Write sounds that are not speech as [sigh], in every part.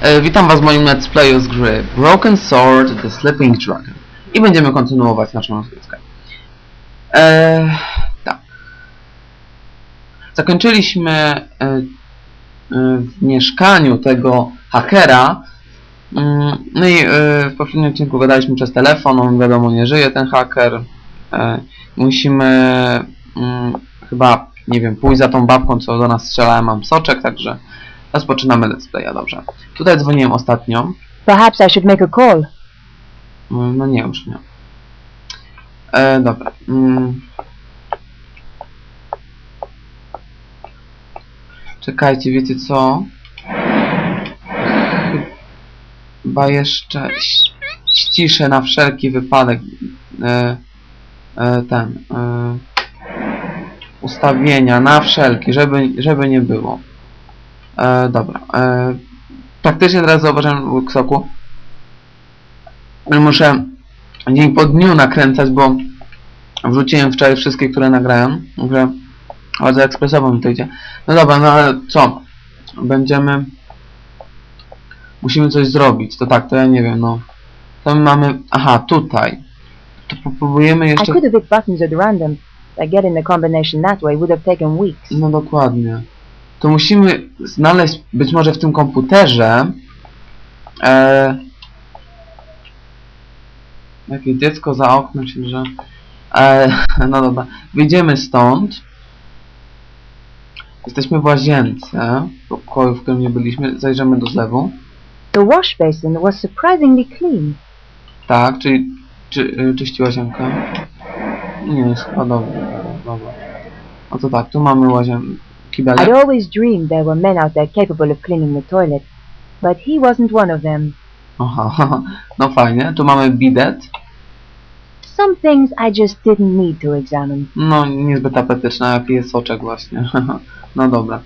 E, witam was w moim let's playu z gry Broken Sword The Sleeping Dragon. I będziemy kontynuować naszą rozgrywkę. E, tak. Zakończyliśmy e, w mieszkaniu tego hakera. Mm, No i w poprzednim odcinku gadaliśmy przez telefon, on wiadomo nie żyje ten haker. Musimy mm, chyba, nie wiem, pójść za tą babką, co do nas strzelała, mam soczek, także rozpoczynamy let's playa, dobrze. Tutaj dzwoniłem ostatnio. Perhaps I should make a call. Mm, No nie, już nie. E, dobra. Mm. Czekajcie, wiecie co? Chyba jeszcze ściszę na wszelki wypadek e, e, ten e, ustawienia na wszelki, żeby, żeby nie było. E, dobra. E, praktycznie teraz zauważyłem w Worksoku, muszę dzień po dniu nakręcać, bo wrzuciłem wczoraj wszystkie, które nagrałem. Także bardzo ekspresowo mi to idzie. No dobra, no ale co? Będziemy... Musimy coś zrobić. To tak, to ja nie wiem, no. To my mamy... Aha, tutaj. To popróbujemy I jeszcze... could have hit buttons at random, but getting the combination that way would have taken weeks. No dokładnie. To musimy znaleźć być może w tym komputerze e, jakie dziecko za oknem się że e, [laughs] no dobra. Wyjdziemy stąd. Jesteśmy w łazience w pokoju, w którym nie byliśmy. Zajrzymy do zlewu. The wash basin was surprisingly clean. Tak, czyli czy, y, czyści łazienkę. Nie, jest chyba dobrze. Dobra. No to tak, tu mamy łazienkę. Kibelek. I'd always dreamed there were men out there capable of cleaning the toilet, but he wasn't one of them. Aha, no fajnie. Tu mamy bidet. Some things I just didn't need to examine. No, niezbyt apetyczna, jaki jest soczek właśnie. no dobra.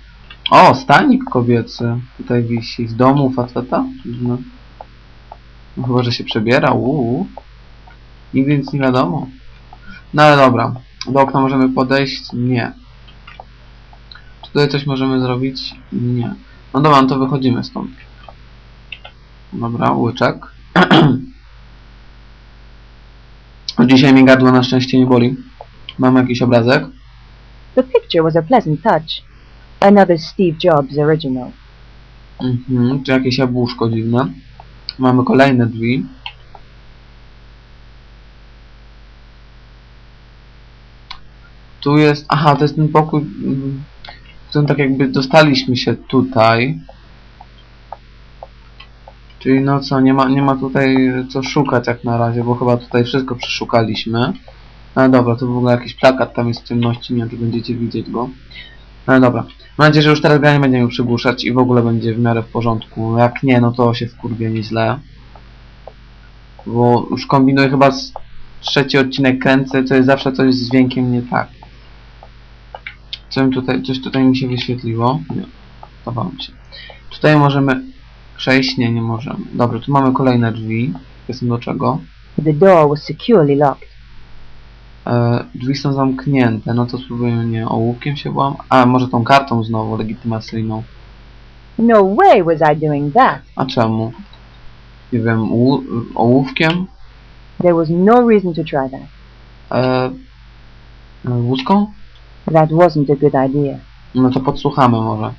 O, stanik kobiecy. Tutaj wisi. Z domu faceta? No. no chyba, że się przebiera. Uuu. Nigdy nic nie wiadomo. No ale dobra. Do okna możemy podejść? Nie. Tutaj coś możemy zrobić? Nie. No dobra, no to wychodzimy stąd. Dobra, łyczek. [clears throat] Dzisiaj mi gardło na szczęście nie boli. Mam jakiś obrazek. The picture was a pleasant touch. Another Steve Jobs original. Mhm, czy jakieś jabłuszko dziwne. Mamy kolejne drzwi. Tu jest... Aha, to jest ten pokój, mm, którym tak jakby dostaliśmy się tutaj. Czyli no co, nie ma, nie ma tutaj co szukać jak na razie, bo chyba tutaj wszystko przeszukaliśmy. No dobra, to w ogóle jakiś plakat tam jest w ciemności, nie wiem czy będziecie widzieć go. No dobra. Mam nadzieję, że już teraz nie będzie mi przygłuszać i w ogóle będzie w miarę w porządku. Jak nie, no to się wkurwię nieźle. Bo już kombinuję chyba z trzeci odcinek kręcę, to jest zawsze coś z dźwiękiem nie tak. Co mi tutaj, coś tutaj mi się wyświetliło? Nie, podobało mi się. Tutaj możemy przejść? Nie, nie możemy. Dobra, tu mamy kolejne drzwi. Jest do czego? The door was securely locked. E, drzwi są zamknięte, no to spróbujemy, nie, ołówkiem się włam... A, może tą kartą znowu legitymacyjną. No way was I doing that. A czemu? Nie wiem, ołówkiem? There was no reason to try that. E, e? That wasn't a good idea. No to podsłuchamy może.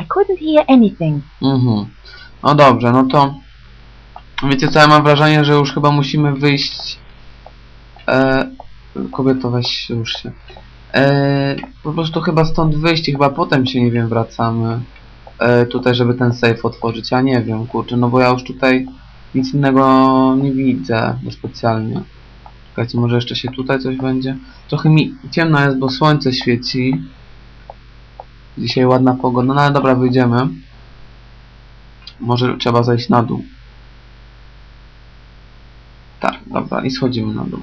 I couldn't hear anything. Mhm. No dobrze, no to... Wiecie co, ja mam wrażenie, że już chyba musimy wyjść... E, kobieto, weź już się. E, po prostu chyba stąd wyjść i chyba potem się, nie wiem, wracamy. E, tutaj, żeby ten safe otworzyć. Ja nie wiem, kurczę, no bo ja już tutaj nic innego nie widzę specjalnie. Czekajcie, może jeszcze się tutaj coś będzie? Trochę mi ciemno jest, bo słońce świeci. Dzisiaj ładna pogoda, no ale dobra, wyjdziemy. Może trzeba zejść na dół. Tak, dobra, i schodzimy na dół.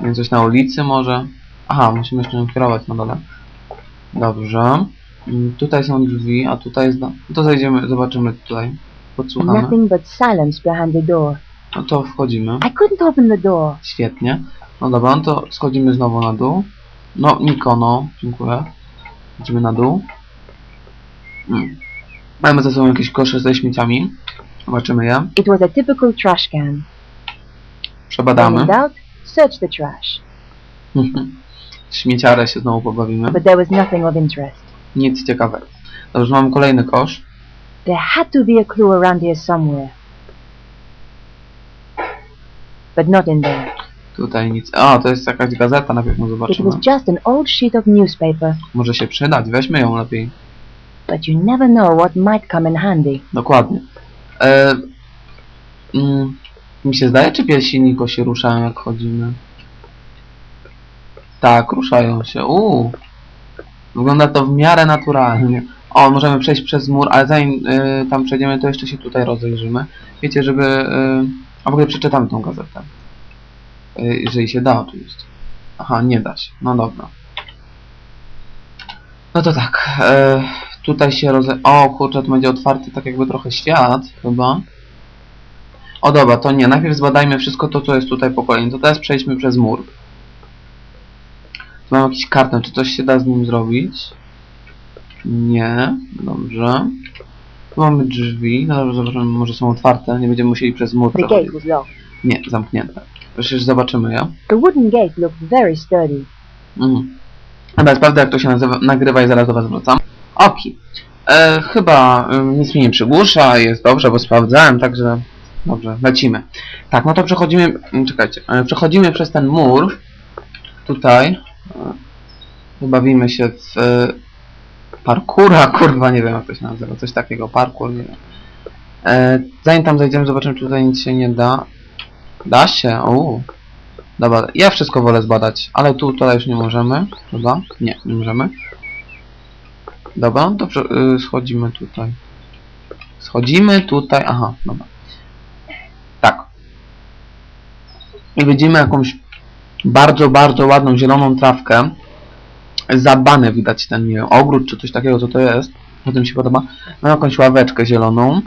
Wiem, coś na ulicy może? Aha, musimy jeszcze ją kierować na dole. Dobrze. Mm, Tutaj są drzwi, a tutaj jest... No to zejdziemy, zobaczymy tutaj. Podsłuchamy. nothing but silence behind the door. No to wchodzimy. I couldn't open the door. Świetnie. No dobra, no to schodzimy znowu na dół. No, Nikono, dziękuję. Idziemy na dół. Mm. Mamy ze sobą jakieś kosze ze śmieciami. Zobaczymy je. It was a typical trash can. When Przebadamy. in doubt, search the trash. [laughs] Śmieciarę się znowu pobawimy. But there was nothing of interest. Nic ciekawego. Dobrze, mamy kolejny kosz. There had to be a clue around here somewhere. But not in there. Tutaj nic. O, to jest jakaś gazeta, na pewno It zobaczymy. was just an old sheet of newspaper, Może się przydać, weźmy ją lepiej. but you never know what might come in handy. Dokładnie. E, mm, mi się zdaje, czy piesi Niko się ruszają jak chodzimy? Tak, ruszają się. Uuu. Wygląda to w miarę naturalnie. O, możemy przejść przez mur, ale zanim y, tam przejdziemy, to jeszcze się tutaj rozejrzymy. Wiecie, żeby... Y, a w ogóle przeczytamy tą gazetę. Y, jeżeli się da, oczywiście. Aha, nie da się. No dobra. No to tak. E, tutaj się roze... O, kurczę, to będzie otwarty tak jakby trochę świat, chyba. O dobra, to nie. Najpierw zbadajmy wszystko to, co jest tutaj po kolei. To teraz przejdźmy przez mur. Tu mam jakiś karton. Czy coś się da z nim zrobić? Nie. Dobrze. Tu mamy drzwi. No dobrze, zobaczymy, może są otwarte. Nie będziemy musieli przez mur The gate was locked. Nie, zamknięte. Przecież zobaczymy je. The wooden gate looked very sturdy. Mhm. Dobra, sprawdzę jak to się nazywa, nagrywa i zaraz do was wracam. Oki. E, chyba e, nic mi nie przygłusza, jest dobrze, bo sprawdzałem, także dobrze, lecimy. Tak, no to przechodzimy, mm, czekajcie, e, przechodzimy przez ten mur, tutaj, e, bawimy się w e, parkura, [laughs] kurwa, nie wiem jak to się nazywa, coś takiego, parkour, nie wiem. E, zanim tam zajdziemy, zobaczymy, czy tutaj nic się nie da. Da się, uuu. Dobra, ja wszystko wolę zbadać, ale tu tutaj już nie możemy, prawda? Nie, nie możemy. Dobra, dobrze, yy, schodzimy tutaj. Schodzimy tutaj, aha, dobra. Tak. I widzimy jakąś bardzo, bardzo ładną zieloną trawkę. Zabane widać ten, nie wiem, ogród czy coś takiego, co to jest. Potem mi się podoba. Mam jakąś ławeczkę zieloną.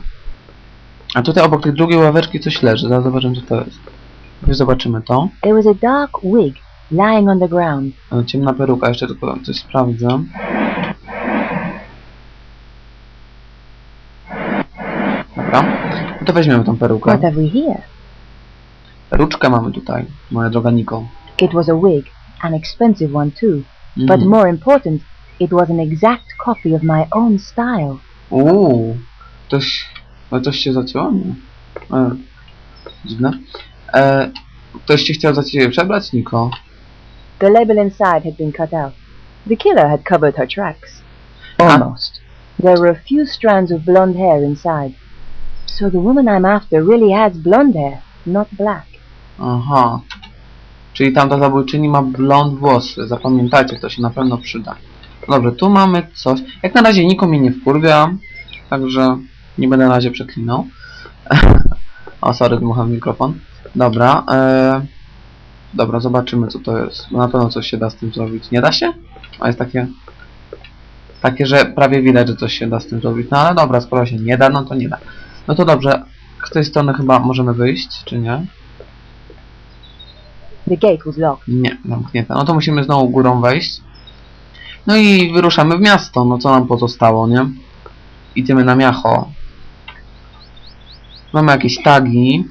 A tutaj obok tej drugiej ławeczki coś leży, zaraz zobaczymy co to jest. Już zobaczymy to. There was a dark wig lying on the ground. Ciemna peruka, jeszcze tylko coś sprawdzę. Dobra. No to weźmiemy tą perukę. What have we here? Peruczkę mamy tutaj, moja droga Niko. It was a wig, an expensive one too. But Mm. more important, it was an exact copy of my own style. Uuu, ktoś, ale coś się zacięło? Nie. E, dziwne. E, ktoś się chciał za ciebie przebrać, Niko? The label inside had been cut out. The killer had covered her tracks. Almost. There were a few strands of blonde hair inside. So the woman I'm after really has blonde hair, not black. Aha. Czyli tamta zabójczyni ma blond włosy. Zapamiętajcie, to się na pewno przyda. Dobrze, tu mamy coś. Jak na razie nikogo mnie nie wkurwia, także nie będę na razie przeklinał. [laughs] o, sorry, dmucham mikrofon. Dobra, e... Dobra, zobaczymy co to jest. Na pewno coś się da z tym zrobić. Nie da się? A jest takie... Takie, że prawie widać, że coś się da z tym zrobić. No ale dobra, skoro się nie da, no to nie da. No to dobrze. Z tej strony chyba możemy wyjść, czy nie? The gate was locked. Nie, zamknięte. No to musimy znowu górą wejść. No i wyruszamy w miasto. No co nam pozostało, nie? Idziemy na miacho. Mamy jakieś tagi.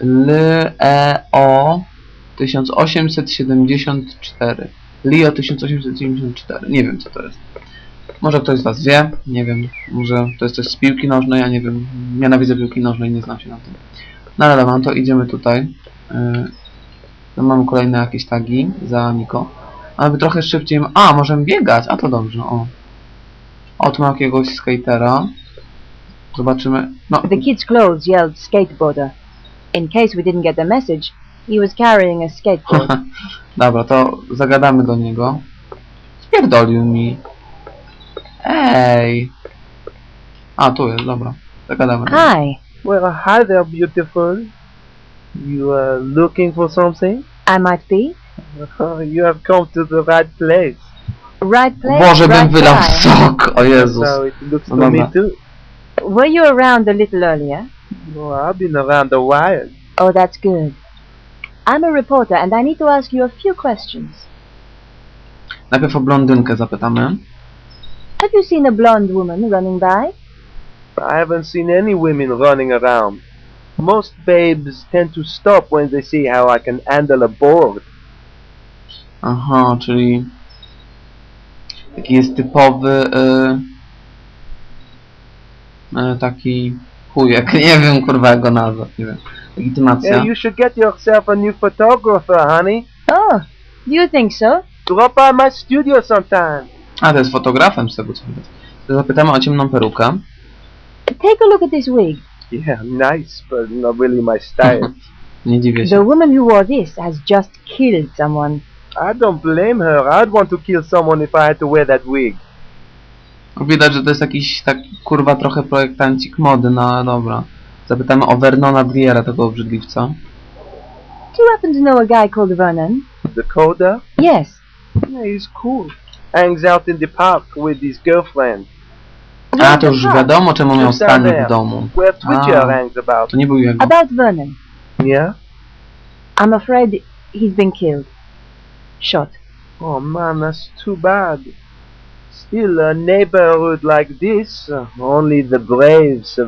L, E, O 1874. Lio 1874. Nie wiem co to jest. Może ktoś z Was wie, nie wiem. Może to jest coś z piłki nożnej, ja nie wiem. Nienawidzę piłki nożnej, nie znam się na tym. No ale dobra, no to idziemy tutaj. Yy, to mamy kolejne jakieś tagi za Niko. Aby trochę szybciej... A, możemy biegać! A to dobrze, o. O, tu mam jakiegoś skatera. Zobaczymy. No, The kid's clothes yelled skateboarder. In case we didn't get the message, he was carrying a skateboard. [laughs] dobra, to zagadamy do niego. Spierdolił mi. Ej! A, tu jest, dobra. Zagadamy. Hi, Well, hi there, beautiful. You are looking for something? I might [laughs] be. you have come to the right place. Right place, Boże, bym right wylał time. sok! O Jezus. So it looks No to me dobra. too. Were you around a little earlier? Well, I've been around a while. Oh, that's good. I'm a reporter and I need to ask you a few questions. Najpierw o blondynkę zapytamy. Have you seen a blonde woman running by? I haven't seen any women running around. Most babes tend to stop when they see how I can handle a board. Aha, czyli taki jest typowy y, y, taki chujek, nie wiem kurwa jak go nazwać, nie wiem. Legitymacja. Yeah, you should get yourself a new photographer, honey. Oh, do you think so? Drop by my studio sometime. A, to jest fotografem z tego co widać. To Zapytamy o ciemną perukę. Take a look at this wig. Yeah, nice, but not really my style. [laughs] Nie dziwię The się. woman who wore this has just killed someone. I don't blame her. I'd want to kill someone if I had to wear that wig. Widać, że to jest jakiś taki kurwa trochę projektancik mody, no ale dobra. Zapytamy o Vernona Briera, tego obrzydliwca. Do you happen to know a guy called Vernon? Dakota? Yes. Yeah, he's cool. Hangs out in the park with his girlfriend. A, to już Where's the wiadomo czemu miał Just down stanie there. w domu. Where Twitcher Ah. hangs about. To nie był jego. About Vernon. Yeah? I'm afraid he's been killed. Shot. Oh man, that's too bad. Still, a neighborhood like this, only the brave survive.